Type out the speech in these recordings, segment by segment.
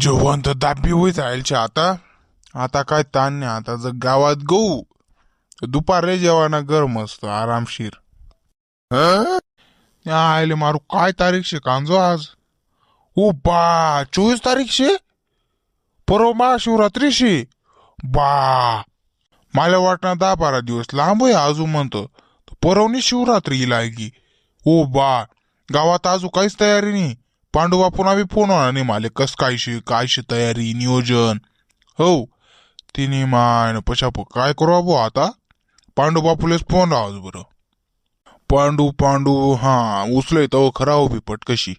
जेवण तर दाबी होई जायचे आता. आता काय ताण नाही आता जर गावात गहू तर दुपार रे जेवाना गरम असतं आरामशीर. हं? या आयले मारू काय तारीख शे कांजो आज? ओ बा चोवीस तारीख शे? परवा महाशिवरात्री शे? बा. मला वाटणार दहा बारा दिवस लांब आहे अजून म्हणतो परवणी शिवरात्री लागी ओ बा गावात अजून काहीच तयारी नाही. पांडुबा पुन्हा आम्ही फोन होणार नाही माले कस कायशी कायशी तयारी नियोजन? हो तिने मान पशाप काय करू बाबू आता? पांडू बापूलेच फोन राहावच बरं. पांडू पांडू हा उचलय तो खरा हो उभी पटकशी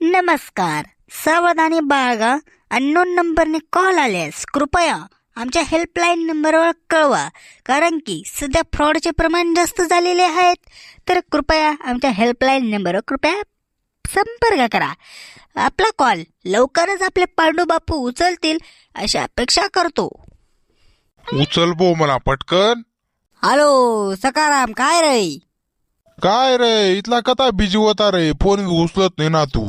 नमस्कार. सावधानी बाळगा अननोन नंबरने कॉल आल्यास कृपया आमच्या हेल्पलाईन नंबरवर कळवा कारण की सध्या फ्रॉडचे प्रमाण जास्त झालेले आहेत. तर कृपया आमच्या हेल्पलाईन नंबरवर कृपया संपर्क करा. आपला कॉल लवकरच आपले पांडू बापू उचलतील अशी अपेक्षा करतो. उचल बो मला पटकन. हॅलो सकाराम काय रे? काय रे इथला कथा बिजी होता रे फोन उचलत नाही ना तू.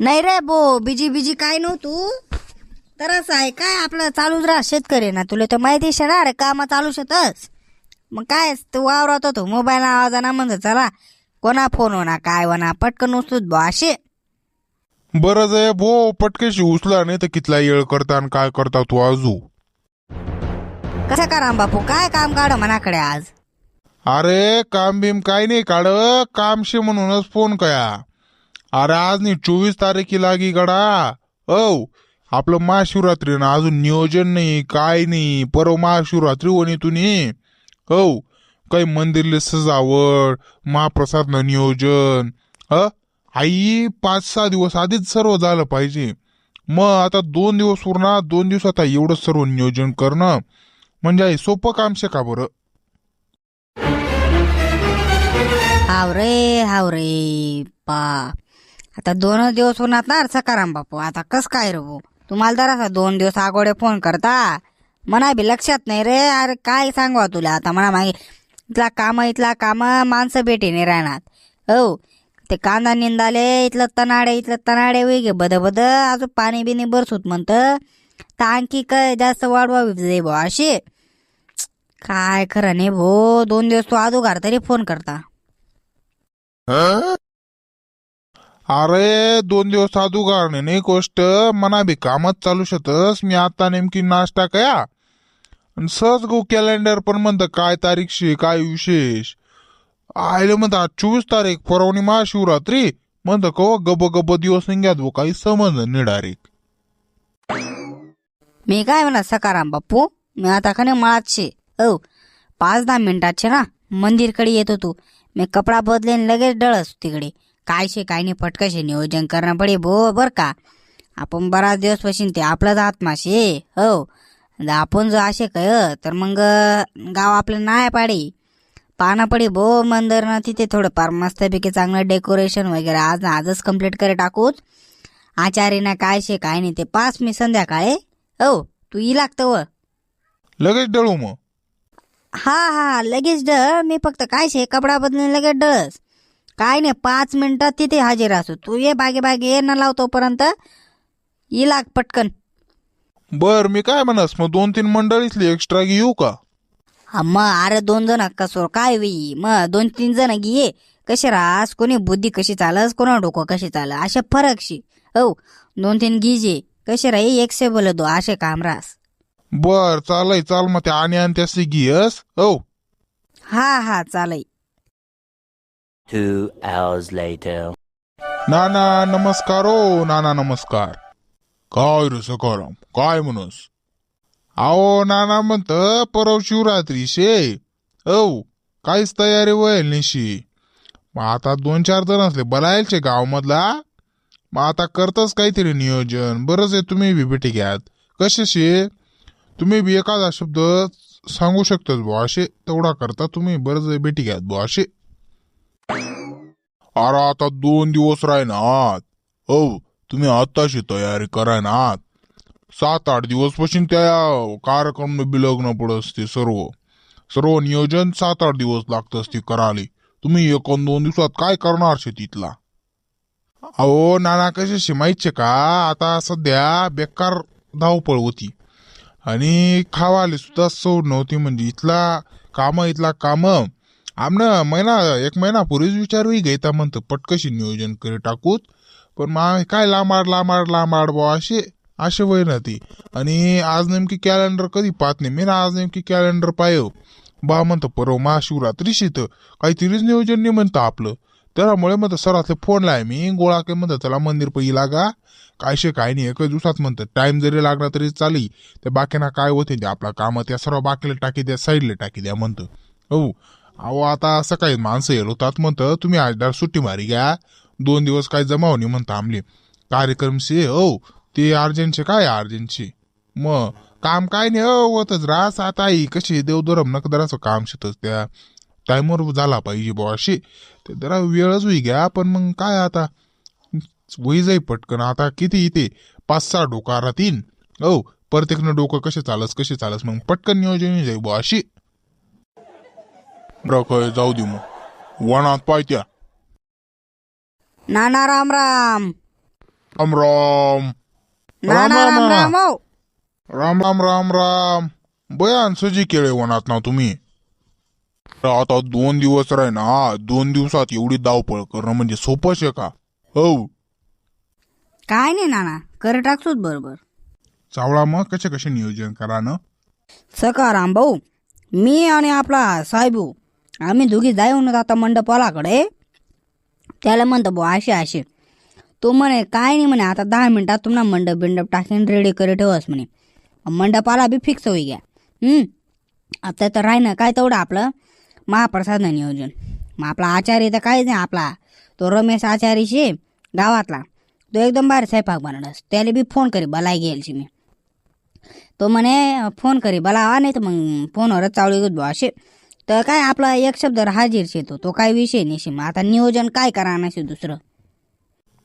नाही रे बो बिजी बिजी काय नव्हतू तर असं आहे काय आपलं चालूच राहा शेतकरी ना. तुला तर माहिती आहे ना रे काम चालू शकतच मग काय तू वावरत होतो मोबाईल आवाजाना म्हणतो चला. कोणा फोन होणार काय होणार पटकन उचलूत बो असे बरं आहे भो पटकेशी उचला नाही तर कितला येळ करता आणि काय करता तू आजू. कसं करा बापू काय काम काढ मनाकडे आज? अरे काम बिम काय नाही काढ कामशे म्हणूनच फोन कया. अरे आज नाही चोवीस तारीखी लागी गडा. औ आपलं महाशिवरात्री ना अजून नियोजन नाही काय नाही. परवा महाशिवरात्री वणीतून ये. हो काही मंदिरले सजावट महाप्रसाद नियोजन. ह आई पाच सहा दिवस आधीच सर्व झालं पाहिजे. मग आता दोन दिवस उरणार दोन दिवसात एवढं सर्व नियोजन करणं. म्हणजे आई सोपं काम शे का बरं? हाव रे हाव रे पा आता दोन दिवस होणार ना रे सकाराम बापू. आता कस काय रे भाऊ? तुम्हाला जरा असा दोन दिवस अगोदर फोन करता. मना बी लक्षात नाही रे. अरे काय सांगवा तुला? आता म्हणा मागे इथला काम इथला काम माणसं भेटे नाही राहणार. हो ते कांदा निंदाले इथलं तनाडे इथलं तनाडे वेगे बद बद अजून पाणी बिनी बरसूत म्हणतं. तर आणखी काय जास्त वाढवावी जाई भाऊ अशी? काय खरं नाही भो दोन दिवस तू अदोगार तरी फोन करता. अरे दोन दिवस साधू गारणे नाही गोष्ट. मना बी कामच चालू शकतस. मी आता नेमकी नाश्ता कया. आणि सहज गो कॅलेंडर पण म्हणतं काय तारीख शे काय विशेष? आयले म्हणतं आज चोवीस तारीख पौर्णिमा महाशिवरात्री. म्हणतं कव गब गब दिवस निघ्यात भो काही समज नाही डायरेक्ट. मी काय म्हणा सकाराम बाप्पू मी आता खाने मळात शे? हो पाच दहा मिनिटाचे ना मंदिरकडे येतो तू. मी कपडा बदलेन लगेच डळस तिकडे. काय शे काय नाही पटकशे नियोजन करणं पडे भो बर का? आपण बराच दिवस पशीन ते आपलाच आत्मा शे हो आपण जर असे कय तर मग गाव आपलं नाही पाडे. पाना पडी भो मंदिर ना तिथे थोडंफार मस्तपैकी चांगलं डेकोरेशन वगैरे आज आजच कंप्लीट करे टाकूच आचार्यना काय शे काय नाही ते पाच मी संध्याकाळी हो. तू ई लागतं व. लगेच डळू मग. हा हा लगेच डळ. मी फक्त काय शे कपडा बदलून लगेच डळस. काय नाही पाच मिनिटात तिथे हजेर असू. तू ये बागे बागे ये न लावतोपर्यंत ई लाग पटकन. बर मी काय म्हणस मग दोन तीन मंडळीतली एक्स्ट्रा घेऊ का? हा मग अरे दोन जण कसो काय वेई मग दोन तीन जण घे कसे रास कोणी बुद्धी कशी चालस कोणा डोकं कशी चाल असे फरक शी हो दोन तीन गिजे कसे राही एक से बोल दो असे काम रास बर चालय चाल मग ते आणि त्याची घेस हो हा हा चालय. Two hours later. नाना नमस्कार ओ नाना नमस्कार. काय रे सकाराम काय म्हणस? अहो नाना म्हणत परव शिवरात्री शे. औ काहीच तयारी व्हायला निशी. मग आता दोन चार जण असले बलायलचे गाव मधला मग आता करतच काहीतरी नियोजन. बरंच आहे तुम्ही बी भेटी घ्यात. कसे शे? तुम्ही बी एखादा शब्द सांगू शकतात बुवा असे तेवढा करता तुम्ही. बरंच आहे भेटी घ्यात बुवा असे अरे आता दोन दिवस राहणार हो तुम्ही आताशी तयारी करायनात. सात आठ दिवसपासून त्या हो. कार्यक्रम बी लग्न पडत असते सर्व. सर्व नियोजन सात आठ दिवस लागत असते कराले तुम्ही एक दोन दिवसात काय करणार शेतीतला? अहो नाना कसे शिमायचे का? आता सध्या बेकार धावपळ होती. आणि खावाले सुद्धा सवड नव्हती म्हणजे इथला काम इथला काम. आमनं महिना एक महिना पूर्वीच विचारही घेता म्हणतं पटकशी नियोजन करी टाकूत? पण मा काय लांबाड लांबाड लांबाड बा असे असे वय ना ती आणि आज नेमकी कॅलेंडर कधी पाहत नाही. मी ना आज नेमकी कॅलेंडर पाय. बा म्हणतं परव महाशिवरात्री शीत काहीतरीच नियोजन नाही म्हणतं आपलं. त्यामुळे म्हणतं सरातले फोन लाय मी. गोळा काय म्हणतं त्याला मंदिर पै लागा. कायशे काय नाही. एकच दिवसात म्हणतं टाइम जरी लागला तरी चाली. त्या बाकीना काय होते ते आपला काम त्या सर्व बाकीला टाकी द्या साईडला टाकी द्या म्हणतं. हो. अहो आता सकाळी माणसं येलो होतात म्हणतं तुम्ही आजदार सुट्टी मारी घ्या. दोन दिवस काय जमाव नाही म्हणता आमले. कार्यक्रम शे हो ते अर्जंटचे काय अर्जंटचे? मग काम काय नाही हो होतच रास आता आई कशी देवदरम नकदराचं काम शेतच त्या टायमवर झाला पाहिजे बुवा अशी. ते जरा वेळच होई घ्या पण मग काय आता? वही जाई पटकन. आता किती इथे? पाच सहा डोका राहतील औ प्रत्येकनं डोकं कसे चालस कसे चालस? मग पटकन नियोजन जाई बुवा अशी. काय जाऊ दे मग. वनात पायत्या नाना राम राम. राम राम. नाना राम, राम राम. राम. हो राम राम राम राम. बयान सजी केळे वनात ना तुम्ही. आता दोन दिवस राही ना दोन दिवसात एवढी धावपळ करणं म्हणजे सोपंच आहे का? हो. काय नाही नाना कर टाकतोच बरोबर. चावळा मग कसे कसे नियोजन करा ना? सकाराम भाऊ मी आणि आपला साहेबू आम्ही दोघी जाऊन आता मंडपालाकडे. त्याला म्हणतो भाऊ असे असे तो म्हणे काय नाही म्हणे आता दहा मिनटात तुम्हाला मंडप बिंडप टाकीन रेडी करी ठेवस म्हणे. मंडपाला बी फिक्स होई घ्या हम्म. आता तर राही ना काय तेवढं आपलं? महाप्रसाद नियोजन. मग आपला आचार्य तर काहीच नाही आपला. तो रमेश आचार्यशी गावातला. तो एकदम बाहेर स्वयंपाक बनवस त्याला बी फोन करी बलाय गेलची मी. तो म्हणे फोन करी बला नाही तर मग फोनवरच चावळी भाऊ असे तर काय आपला एक शब्द हाजीर शेतो तो काय विषय नाही आता नियोजन काय करा नसे दुसरं?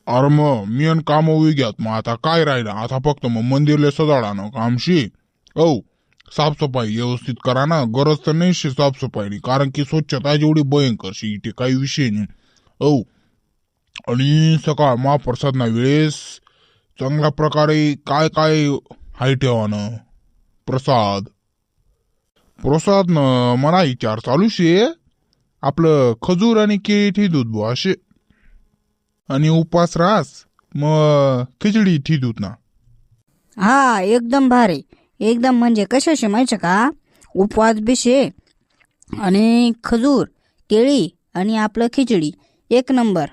अरे मग मी आणि काम होई घ्यात. मग आता काय राहिलं? आता फक्त मग मंदिरले सजाडा ना कामशी. औ साफसफाई व्यवस्थित करा ना गरज तर नाही शे साफसफाईनी. कारण की स्वच्छता जेवढी भयंकर शी इथे काही विषय नाही. औ आणि सकाळ महाप्रसाद ना वेळेस चांगल्या प्रकारे काय काय हाय ठेवानं? प्रसाद. प्रसाद न मला विचार चालू शे आपलं खजूर आणि केळी ठेवूत बुवा असे आणि उपास रास मग खिचडी ठेवूत ना. हा एकदम भारी. एकदम म्हणजे कशाशी माहिती का? उपवास बिशे आणि खजूर केळी आणि आपलं खिचडी. एक नंबर.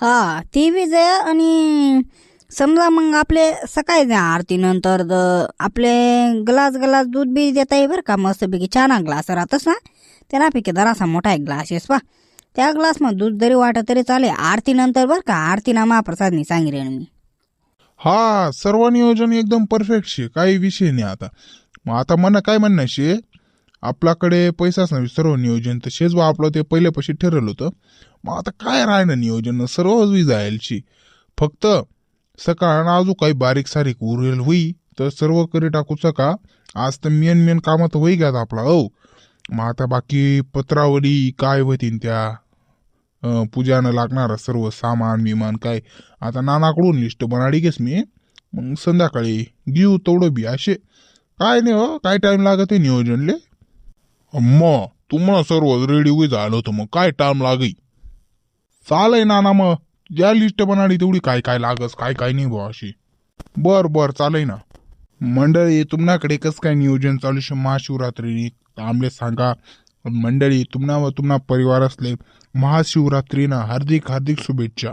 हा ती बी जया आणि समजा मग आपले सकाळी जा आरतीनंतर द- आपले ग्लास ग्लास दूध बी देता येईल बरं का मस्तपैकी छान ग्लास राहतच ना. त्यापैकी जरासा मोठा एक ग्लास येस पा त्या ग्लासमध्ये दूध जरी वाटत तरी चालेल. आरतीनंतर बरं का आरतीना महाप्रसादनी सांगितलं मी. हा सर्व नियोजन एकदम परफेक्ट शे. काही विषय नाही आता. मग आता मला काय म्हणणं शे? आपल्याकडे पैसाच नाही सर्व नियोजन तर शेजवा आपलं ते पहिल्यापाशी ठरवलं होतं. मग आता काय राहिलं नियोजन? सर्व जायलची फक्त सकाळ अजून काही बारीक सारीक उरेल होई तर सर्व करी टाकूचं का आज तर मेन मेन कामात होई घ्यात आपला औ. मग आता बाकी पत्रावली काय होतीन त्या? पूजानं लागणार सर्व सामान बिमान काय? आता नानाकडून लिस्ट बनाडी घेस मी. मग संध्याकाळी घेऊ तेवढं बी असे काय नाही हो काय टाइम लागत आहे नियोजनले? मग तुम्हाला सर्व रेडी होई झालं होतं मग काय टाइम लागई चालय नाना मग. ज्या लिस्ट बनाडी तेवढी काय काय लागस काय काय नाही बुवा अशी. बर बर चालय ना. मंडळी तुमनाकडे कसं काय नियोजन चालू शे महाशिवरात्री आमले सांगा. मंडळी तुम्हाला व तुम्हाला परिवार असले महाशिवरात्रीना हार्दिक हार्दिक शुभेच्छा.